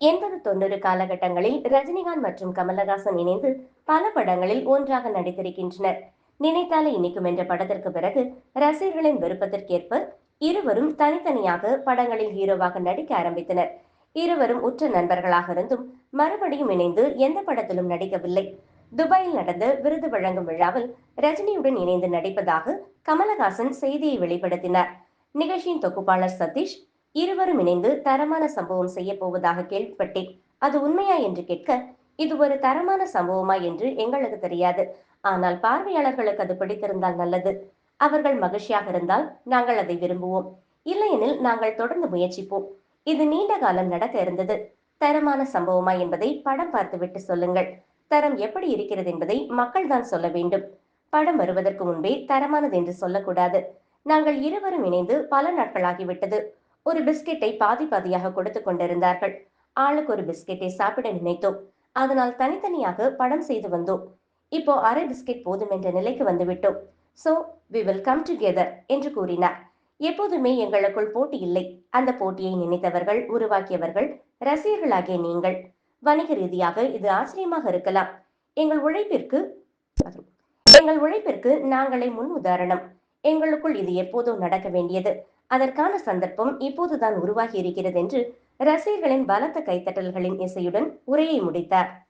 எண்பது தொண்ணூறு காலகட்டங்களில் ரஜினிகாந்த் மற்றும் கமலஹாசன் இணைந்து பல படங்களில் ஒன்றாக நடித்திருக்கின்றனர். நினைத்தாலே இனிக்கும் என்ற படத்திற்கு பிறகு ரசிகர்களின் விருப்பத்திற்கேற்ப இருவரும் தனித்தனியாக படங்களில் ஹீரோவாக நடிக்க ஆரம்பித்தனர். இருவரும் உற்ற நண்பர்களாக இருந்தும் மறுபடியும் இணைந்து எந்த படத்திலும் நடிக்கவில்லை. துபாயில் நடந்த விருது வழங்கும் விழாவில் ரஜினியுடன் இணைந்து நடிப்பதாக கமலஹாசன் செய்தியை வெளிப்படுத்தினார். நிகழ்ச்சியின் தொகுப்பாளர் சதீஷ் இருவரும் இணைந்து தரமான சம்பவம் செய்ய போவதாக கேள்விப்பட்டேன். அது உண்மையா என்று கேட்க இது ஒரு தரமான சம்பவமா என்று எங்களுக்கு தெரியாது. ஆனால் பார்வையாளர்களுக்கு அது பிடித்திருந்தால் நல்லது. அவர்கள் மகிழ்ச்சியாக இருந்தால் நாங்கள் அதை விரும்புவோம். இல்லையெனில் நாங்கள் தொடர்ந்து முயற்சிப்போம். இது நீண்ட காலம் நடக்க இருந்தது. தரமான சம்பவமா என்பதை படம் பார்த்துவிட்டு சொல்லுங்கள். தரம் எப்படி இருக்கிறது என்பதை மக்கள் தான் சொல்ல வேண்டும். படம் வருவதற்கு முன்பே தரமானது என்று சொல்லக்கூடாது. நாங்கள் இருவரும் இணைந்து பல நாட்களாகிவிட்டது ஒரு பிஸ்கெட்டை பாதி பாதியாக கொடுத்து கொண்டிருந்தார்கள். ஆளுக்கு ஒரு பிஸ்கெட்டை சாப்பிட நினைத்தோம். அதனால் தனித்தனியாக படம் செய்து வந்தோம். இப்போ அரை பிஸ்கெட் போதும் என்ற நிலைக்கு வந்துவிட்டோம் so we will come together என்று கூறினார். எப்போதுமே எங்களுக்குள் போட்டி இல்லை. அந்த போட்டியை நினைத்தவர்கள் உருவாக்கியவர்கள் ரசிகர்களாகிய நீங்கள். வணிக ரீதியாக இது ஆச்சரியமாக இருக்கலாம். எங்கள் உழைப்பிற்கு எங்கள் உழைப்பிற்கு நாங்களே முன் உதாரணம். எங்களுக்குள் இது எப்போதோ நடக்க வேண்டியது. அதற்கான சந்தர்ப்பம் இப்போதுதான் உருவாகி இருக்கிறது என்று ரசிகர்களின் பலத்த கைத்தட்டல்களின் இசையுடன் உரையை முடித்தார்.